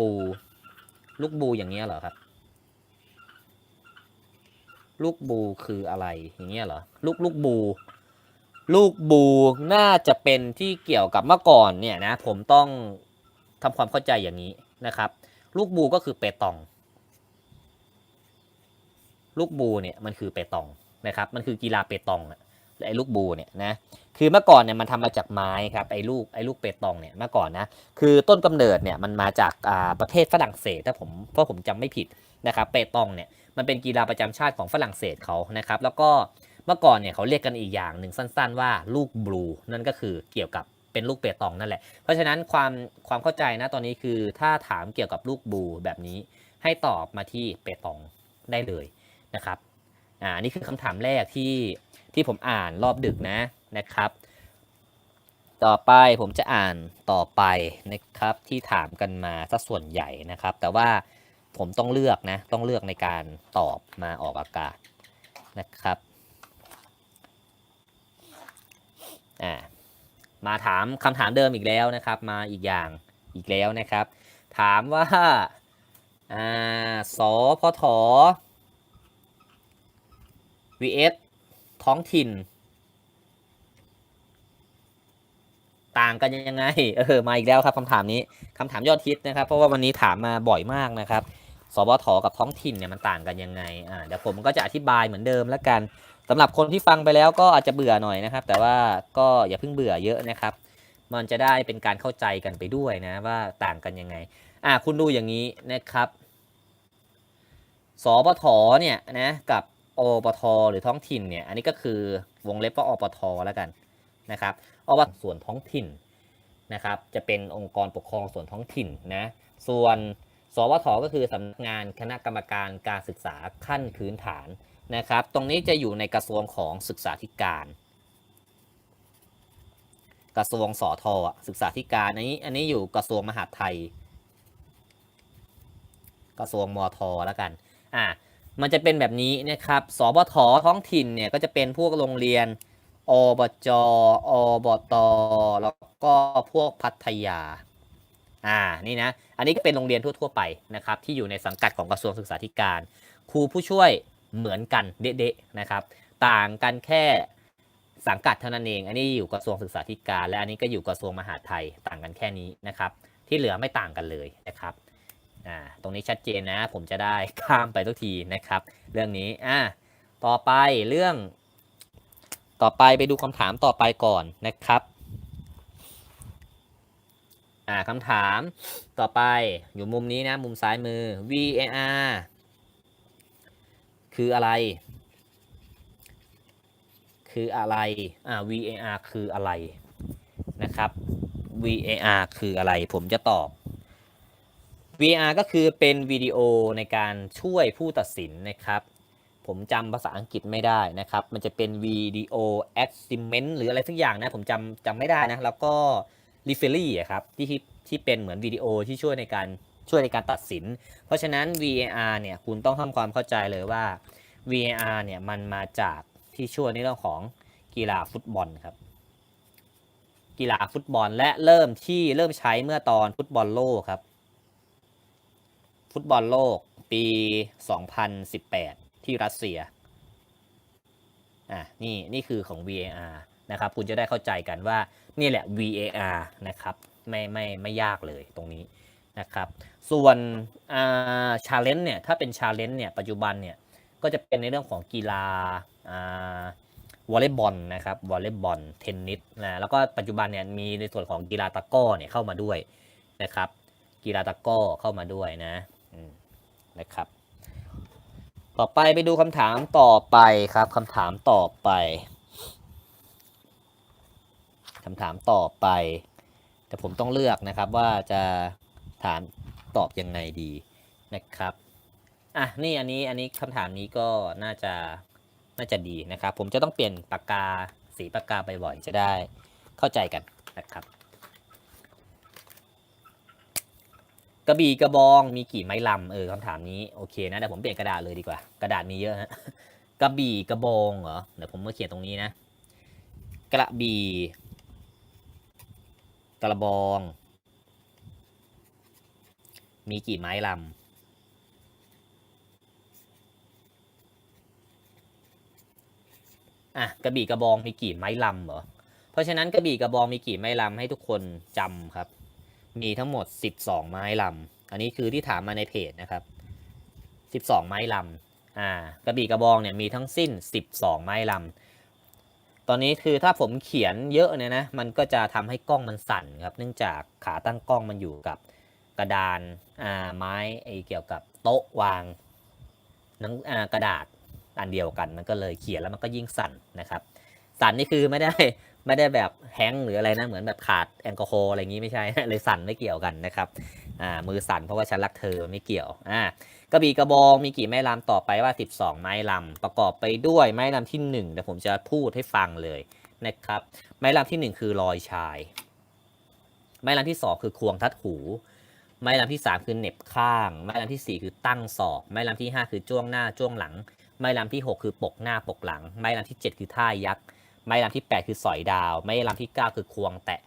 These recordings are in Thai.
บู ลูกบูอย่างเงี้ยเหรอครับ ลูกบูคืออะไรอย่างเงี้ยเหรอ ลูกลูกบู ลูกบูน่าจะเป็นที่เกี่ยวกับเมื่อก่อนเนี่ยนะ ผมต้องทำความเข้าใจอย่างนี้นะครับ ลูกบูก็คือเปตอง ลูกบูเนี่ยมันคือเปตองนะครับ มันคือกีฬาเปตองอะ ไอ้ลูกบูเนี่ยนะคือเมื่อก่อนเนี่ยมันทำมาจากไม้ครับไอ้ลูกไอ้ลูกเปตองเนี่ยเมื่อก่อนนะคือต้นกำเนิดเนี่ยมันมาจากอ่าประเทศฝรั่งเศสถ้าผมเพราะผมจำไม่ผิดนะครับเปตองเนี่ยมันเป็นกีฬาประจำชาติของฝรั่งเศสเขานะครับแล้วก็เมื่อก่อนเนี่ยเขาเรียกกันอีกอย่างหนึ่งสั้น ๆ ว่าลูกบลูนั่นก็คือเกี่ยวกับเป็นลูกเปตองนั่นแหละ เพราะฉะนั้นความความเข้าใจนะตอนนี้คือถ้าถามเกี่ยวกับลูกบลูแบบนี้ ให้ตอบมาที่เปตองได้เลยนะครับอ่านี่คือคำถามแรกที่ ที่ผมอ่านรอบดึกนะนะครับ ต่อไปผมจะอ่านต่อไปนะครับที่ถามกันมาซะส่วนใหญ่นะครับ แต่ว่าผมต้องเลือกนะต้องเลือกในการตอบมาออกอากาศนะครับอ่ามาถามคำถามเดิมอีกแล้วนะครับ มาอีกอย่างอีกแล้วนะครับ ถามว่าอ่าสพท vs ท้องถิ่น ต่างกันยังไง เออ มาอีกแล้วครับคำถามนี้คำถามยอดฮิตนะครับ เพราะว่าวันนี้ถามมาบ่อยมากนะครับ สบทกับท้องถิ่นเนี่ยมันต่างกันยังไง อ่า เดี๋ยวผมก็จะอธิบายเหมือนเดิมแล้วกันสำหรับคนที่ฟังไปแล้วก็อาจจะเบื่อหน่อยนะครับ แต่ว่าก็อย่าเพิ่งเบื่อเยอะนะครับ มันจะได้เป็นการเข้าใจกันไปด้วยนะว่าต่างกันยังไง อ่าคุณดูอย่างนี้นะครับสปทเนี่ยนะกับ อปทหรือท้องถิ่นเนี่ย อันนี้ก็คือวงเล็บว่าอปทแล้วกันนะครับอปส่วนท้องถิ่นนะครับ จะเป็นองค์กรปกครองส่วนท้องถิ่นนะ ส่วนสวทก็คือสำนักงานคณะกรรมการการศึกษาขั้นพื้นฐานนะครับ ตรงนี้จะอยู่ในกระทรวงของศึกษาธิการ กระทรวงสอทอศึกษาธิการอันนี้อันนี้อยู่กระทรวงมหาดไทย กระทรวงมทแล้วกัน อ่า มันจะเป็นแบบนี้นะครับสบทท้องถิ่นเนี่ยก็จะเป็นพวกโรงเรียนอบจอบต แล้วก็พวกพัทยา อ่า นี่นะ อันนี้ก็เป็นโรงเรียนทั่ว ๆ ไปนะครับ ที่อยู่ในสังกัดของกระทรวงศึกษาธิการ ครูผู้ช่วยเหมือนกันเด๊ะๆนะครับ ต่างกันแค่สังกัดเท่านั้นเอง อันนี้อยู่กระทรวงศึกษาธิการ และอันนี้ก็อยู่กระทรวงมหาดไทย ต่างกันแค่นี้นะครับ ที่เหลือไม่ต่างกันเลยนะครับ อ่าตรงนี้ชัดเจนนะ ผมจะได้ข้ามไปทุกทีนะครับ เรื่องนี้อ่าต่อไปเรื่อง ต่อไปไปดูคำถามต่อไปก่อนนะครับอ่าคำถามต่อไปอยู่มุมนี้นะ มุมซ้ายมือ VAR คืออะไร คืออะไรอ่า VAR คืออะไรนะครับ VAR คืออะไร ผมจะตอบ VR ก็คือเป็นวิดีโอในการช่วยผู้ตัดสินนะครับ ผมจำภาษาอังกฤษไม่ได้นะครับ มันจะเป็นวิดีโอ assessment หรืออะไรสักอย่างนะ ผมจำจำไม่ได้นะ แล้วก็ referee ครับที่ที่ที่เป็นเหมือนวิดีโอที่ช่วยในการช่วยในการตัดสิน เพราะฉะนั้น VAR เนี่ยคุณต้องทำความเข้าใจเลยว่า VAR เนี่ยมันมาจากที่ช่วยในเรื่องของกีฬาฟุตบอลครับ กีฬาฟุตบอลและเริ่มที่เริ่มใช้เมื่อตอนฟุตบอลโลกครับ ฟุตบอลโลกปี 2018 ที่รัสเซีย อะนี่นี่คือของ VAR นะครับ คุณจะได้เข้าใจกันว่านี่แหละ VAR นะครับ ไม่ไม่ไม่ยากเลยตรงนี้นะครับ ส่วนอ่าชาเลนจ์เนี่ย ถ้าเป็นชาเลนจ์เนี่ย ปัจจุบันเนี่ย ก็จะเป็นในเรื่องของกีฬาอ่าวอลเลย์บอลนะครับ วอลเลย์บอล เทนนิสนะ แล้วก็ปัจจุบันเนี่ยมีในส่วนของกีฬาตะก้อเนี่ยเข้ามาด้วยนะครับ กีฬาตะก้อเข้ามาด้วยนะ นะครับ ต่อไปไปดูคำถามต่อไปครับคำถามต่อไปคำถามต่อไป แต่ผมต้องเลือกนะครับว่าจะถามตอบยังไงดีนะครับอะนี่อันนี้อันนี้คำถามนี้ก็น่าจะน่าจะดีนะครับ ผมจะต้องเปลี่ยนปากกาสีปากกาบ่อยๆจะได้เข้าใจกันนะครับ กระบี่กระบองมีกี่ไม้ลำเออคำถามนี้โอเคนะเดี๋ยวผมเปลี่ยนกระดาษเลยดีกว่า กระดาษมีเยอะฮะกระบี่กระบองเหรอเดี๋ยวผมมาเขียนตรงนี้นะ กระบี่กระบอง มีกี่ไม้ลำอะกระบี่กระบองมีกี่ไม้ลำเหรอเพราะฉะนั้นกระบี่กระบองมีกี่ไม้ลำให้ทุกคนจำครับ มีทั้งหมด 12 ไม้ลำ อันนี้คือที่ถามมาในเพจนะครับ 12 ไม้ลำ อ่ากระบี่กระบองเนี่ยมีทั้งสิ้น 12 ไม้ลำ ตอนนี้คือถ้าผมเขียนเยอะเนี่ยนะ มันก็จะทำให้กล้องมันสั่นครับ เนื่องจากขาตั้งกล้องมันอยู่กับกระดาน อ่า ไม้ไอเกี่ยวกับโต๊ะวางนังอ่ากระดาษอันเดียวกัน มันก็เลยเขียนแล้วมันก็ยิ่งสั่นนะครับ สั่นนี่คือไม่ได้ ไม่ได้แบบแฮงหรืออะไรนะ เหมือนแบบขาดแอลกอฮอล์อะไรอย่างนี้ไม่ใช่ เลยสั่นไม่เกี่ยวกันนะครับอ่ามือสั่นเพราะว่าฉันรักเธอไม่เกี่ยวอ่ากระบี่กระบองมีกี่ไม้ลำต่อไปว่า 12 ไม้ลำประกอบไปด้วยไม้ลำที่ 1 เดี๋ยวผมจะพูดให้ฟังเลยนะครับ ไม้ลำที่ 1 คือลอยชาย ไม้ลำที่ 2 คือควงทัดหู ไม้ลำที่ 3 คือเน็บข้าง ไม้ลำทีสี่4 คือตั้งศอก ไม้ลำที่ 5 คือจ้วงหน้าจ้วงหลัง ไม้ลำที่ 6 คือปกหน้าปกหลัง ไม้ลำที่ 7 คือท่ายักษ์ ไม้ลำที่ 8 คือสอยดาว ไม้ลำที่ 9 คือควงแตะ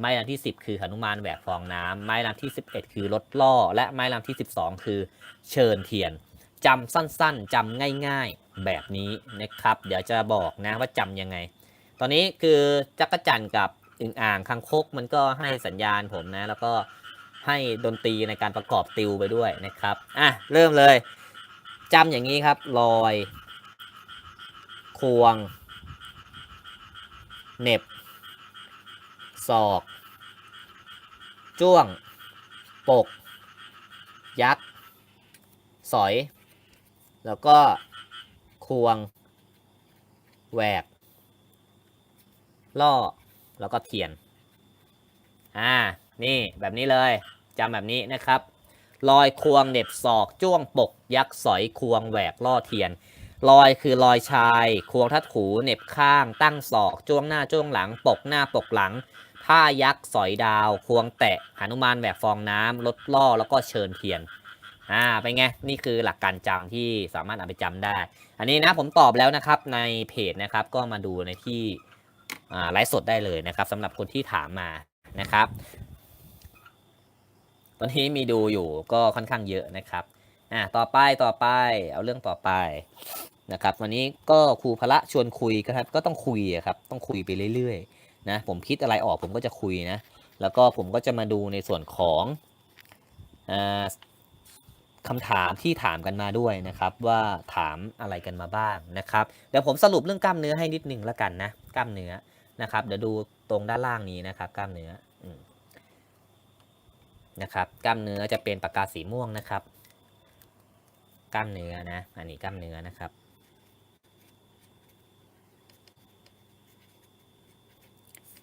ไม้ลำที่ 10 คือหนุมานแหวกฟองน้ำไม้ลำที่ 11 คือรถล่อ และไม้ลำที่ 12 คือเชิญเทียนจำสั้นๆจำง่ายๆแบบนี้นะครับ เดี๋ยวจะบอกนะว่าจำยังไง ตอนนี้คือจักรจันกับอึ่งอ่างคังคกมันก็ให้สัญญาณผมนะ แล้วก็ให้ดนตรีในการประกอบติวไปด้วยนะครับ อะ เริ่มเลยจำอย่างนี้ครับลอย ควง เน็บ ศอก จ้วง ปก ยักษ์ สอย แล้วก็ ควง แหวก ล่อ แล้วก็เทียน อ่า นี่แบบนี้เลยจำแบบนี้นะครับ ลอยควงเน็บศอก จ้วงปก ยักษ์ สอย ควง แหวก ล่อ เทียน ลอยคือลอยชาย ควงทัดหูเหน็บข้าง ตั้งศอกจ้วงหน้าจ้วงหลัง ปกหน้าปกหลังท่ายักษ์สอยดาว ควงแตะหนุมานแบบฟองน้ำลดล่อแล้วก็เชิญเทียนอ่าเป็นไง นี่คือหลักการจำที่สามารถเอาไปจำได้ อันนี้นะผมตอบแล้วนะครับในเพจนะครับก็มาดูในที่อ่าไลฟ์สดได้เลยนะครับสำหรับคนที่ถามมานะครับ ตอนนี้มีดูอยู่ก็ค่อนข้างเยอะนะครับ อ่าต่อไปต่อไป เอาเรื่องต่อไปนะครับ วันนี้ก็ครูพละชวนคุยครับ ก็ต้องคุยครับ ต้องคุยไปเรื่อยๆนะ ผมคิดอะไรออกผมก็จะคุยนะ แล้วก็ผมก็จะมาดูในส่วนของอ่าคำถามที่ถามกันมาด้วยนะครับ ว่าถามอะไรกันมาบ้างนะครับ เดี๋ยวผมสรุปเรื่องกล้ามเนื้อให้นิดนึงแล้วกันนะ กล้ามเนื้อนะครับ เดี๋ยวดูตรงด้านล่างนี้นะครับ กล้ามเนื้อนะครับ กล้ามเนื้อจะเป็นปากกาสีม่วงนะครับ กล้ามเนื้อนะ อันนี้กล้ามเนื้อนะครับ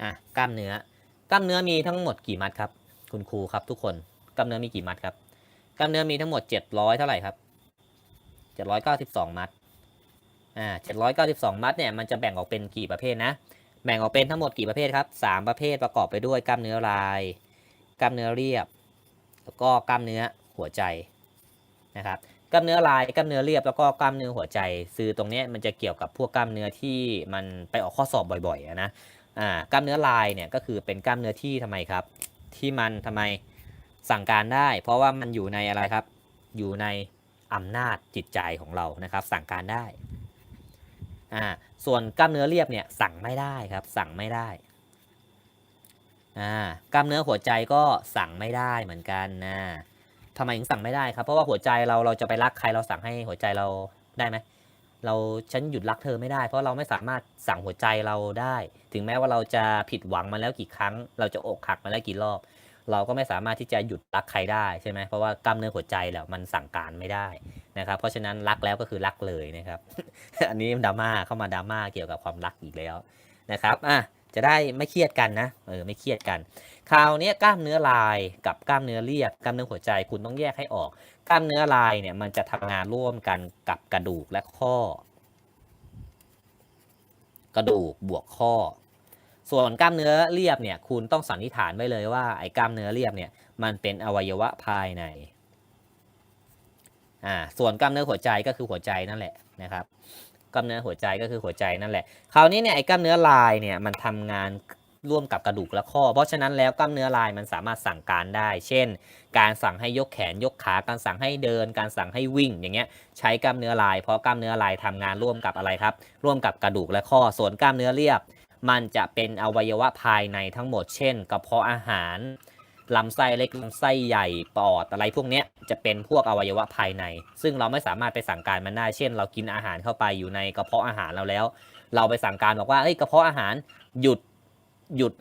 อะกล้ามเนื้อกล้ามเนื้อมีทั้งหมดกี่มัดครับ คุณครูครับทุกคน กล้ามเนื้อมีกี่มัดครับ กล้ามเนื้อมีทั้งหมด 700 เท่าไหร่ครับ 792 มัด อ่า 792 มัดเนี่ยมันจะแบ่งออกเป็นกี่ประเภทนะ แบ่งออกเป็นทั้งหมดกี่ประเภทครับ 3 ประเภทประกอบไปด้วยกล้ามเนื้อลาย กล้ามเนื้อเรียบ แล้วก็กล้ามเนื้อหัวใจนะครับ ล้ามเนื้อลายกล้ามเนื้อเรียบแล้วก็กล้ามเนื้อหัวใจคือตรงนี้มันจะเกี่ยวกับพวกกล้ามเนื้อที่มันไปออกข้อสอบบ่อยๆอะนะอ่ากล้ามเนื้อลายเนี่ยก็คือเป็นกล้ามเนื้อที่ทำไมครับ ที่มันทำไมสั่งการได้ เพราะว่ามันอยู่ในอะไรครับ อยู่ในอำนาจจิตใจของเรานะครับ สั่งการได้อ่าส่วนกล้ามเนื้อเรียบเนี่ยสั่งไม่ได้ครับ สั่งไม่ได้อ่ากล้ามเนื้อหัวใจก็สั่งไม่ได้เหมือนกันนะ ทำไมถึงสั่งไม่ได้ครับ เพราะว่าหัวใจเราเราจะไปรักใครเราสั่งให้หัวใจเราได้ไหมเราฉันหยุดรักเธอไม่ได้ เพราะเราไม่สามารถสั่งหัวใจเราได้ ถึงแม้ว่าเราจะผิดหวังมาแล้วกี่ครั้ง เราจะอกหักมาแล้วกี่รอบ เราก็ไม่สามารถที่จะหยุดรักใครได้ใช่ไหมเพราะว่ากล้ามเนื้อหัวใจแล้วมันสั่งการไม่ได้นะครับเพราะฉะนั้นรักแล้วก็คือรักเลยนะครับ อันนี้ดราม่าเข้ามาดราม่าเกี่ยวกับความรักอีกแล้วนะครับอะ จะได้ไม่เครียดกันนะเออไม่เครียดกัน คราวนี้กล้ามเนื้อลายกับกล้ามเนื้อเรียบกล้ามเนื้อหัวใจคุณต้องแยกให้ออก กล้ามเนื้อลายเนี่ยมันจะทำงานร่วมกันกับกระดูกและข้อ กระดูกบวกข้อ ส่วนกล้ามเนื้อเรียบเนี่ยคุณต้องสันนิษฐานไว้เลยว่าไอ้กล้ามเนื้อเรียบเนี่ยมันเป็นอวัยวะภายในอ่าส่วนกล้ามเนื้อหัวใจก็คือหัวใจนั่นแหละนะครับ กล้ามเนื้อหัวใจก็คือหัวใจนั่นแหละ คราวนี้เนี่ยไอ้กล้ามเนื้อลายเนี่ยมันทำงานร่วมกับกระดูกและข้อ เพราะฉะนั้นแล้วกล้ามเนื้อลายมันสามารถสั่งการได้ เช่น การสั่งให้ยกแขนยกขา การสั่งให้เดิน การสั่งให้วิ่ง อย่างเงี้ยใช้กล้ามเนื้อลาย เพราะกล้ามเนื้อลายทำงานร่วมกับอะไรครับ ร่วมกับกระดูกและข้อ ส่วนกล้ามเนื้อเรียบ มันจะเป็นอวัยวะภายในทั้งหมด เช่น กระเพาะอาหาร ลำไส้เล็กลำไส้ใหญ่ปอดอะไรพวกเนี้ยจะเป็นพวกอวัยวะภายใน ซึ่งเราไม่สามารถไปสั่งการมันได้ เช่น เรากินอาหารเข้าไปอยู่ในกระเพาะอาหารเราแล้ว เราไปสั่งการบอกว่าเอ้ยกระเพาะอาหารหยุดหยุด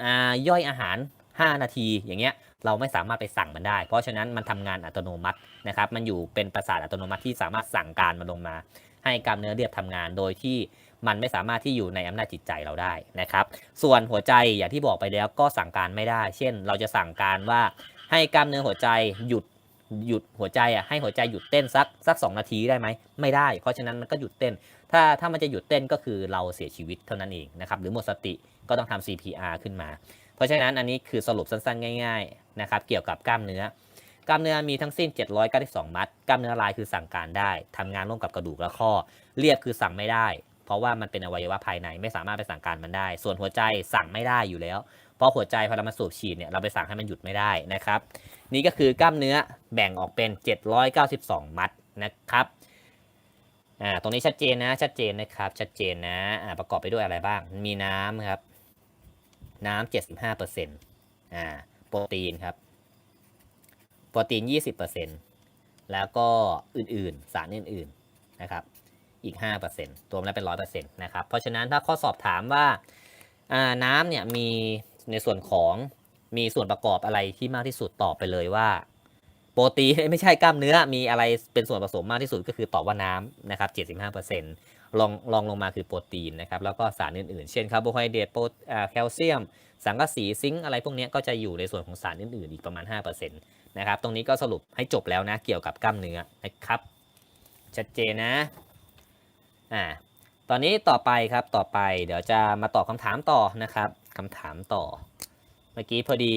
ย่อยอาหาร 5 นาทีอย่างเงี้ยเราไม่สามารถไปสั่งมันได้ เพราะฉะนั้นมันทำงานอัตโนมัตินะครับ มันอยู่เป็นประสาทอัตโนมัติที่สามารถสั่งการมันลงมา ให้กล้ามเนื้อเรียบทำงานโดยที่ มันไม่สามารถที่อยู่ในอำนาจจิตใจเราได้นะครับ ส่วนหัวใจอย่างที่บอกไปแล้วก็สั่งการไม่ได้ เช่น เราจะสั่งการว่าให้กล้ามเนื้อหัวใจหยุดหยุดหัวใจอะให้หัวใจหยุดเต้นสักสักสนาทีได้ไหมไม่ได้ เพราะฉะนั้นมันก็หยุดเต้น ถ้าถ้ามันจะหยุดเต้นก็คือเราเสียชีวิตเท่านั้นเองนะครับหรือหมดสติก็ต้องทำ CPR ขึ้นมา เพราะฉะนั้นอันนี้คือสรุปสั้นๆ ง่ายๆนะครับเกี่ยวกับกล้ามเนื้อกล้ามเนื้อมีทั้งสิ้น 792 มัด กล้ามเนื้อลายคือสั่งการได้ทำงานร่วมกับกระดูกและข้อ เรียบคือสั่งไม่ได้ เพราะว่ามันเป็นอวัยวะภายในไม่สามารถไปสั่งการมันได้ ส่วนหัวใจสั่งไม่ได้อยู่แล้ว เพราะหัวใจพอเรามาสูบฉีดเนี่ยเราไปสั่งให้มันหยุดไม่ได้นะครับ นี่ก็คือกล้ามเนื้อแบ่งออกเป็น 792 มัดนะครับอ่าตรงนี้ชัดเจนนะชัดเจนนะครับชัดเจนนะอ่าประกอบไปด้วยอะไรบ้าง มีน้ำครับ น้ำ75เปอร์เซ็นต์อ่าโปรตีนครับ โปรตีน20%แล้วก็อื่นๆ สารอื่นๆนะครับ อีก 5%รวมแล้วเป็น 100%นะครับ เพราะฉะนั้นถ้าข้อสอบถามว่าน้ำเนี่ยมีในส่วนของมีส่วนประกอบอะไรที่มากที่สุดตอบไปเลยว่า โปรตีนไม่ใช่กล้ามเนื้อมีอะไรเป็นส่วนผสมมากที่สุดก็คือตอบว่าน้ำนะครับ 75%ลองลองลงมาคือโปรตีนนะครับแล้วก็สารอื่นๆ เช่นคาร์โบไฮเดรตโปรแคลเซียม สังกะสีซิงค์อะไรพวกนี้ก็จะอยู่ในส่วนของสารอื่นๆ อีกประมาณ 5%นะครับตรงนี้ก็สรุปให้จบแล้วนะเกี่ยวกับกล้ามเนื้อนะครับชัดเจนนะ อ่าตอนนี้ต่อไปครับต่อไปเดี๋ยวจะมาตอบคำถามต่อนะครับคำถามต่อ เมื่อกี้พอดี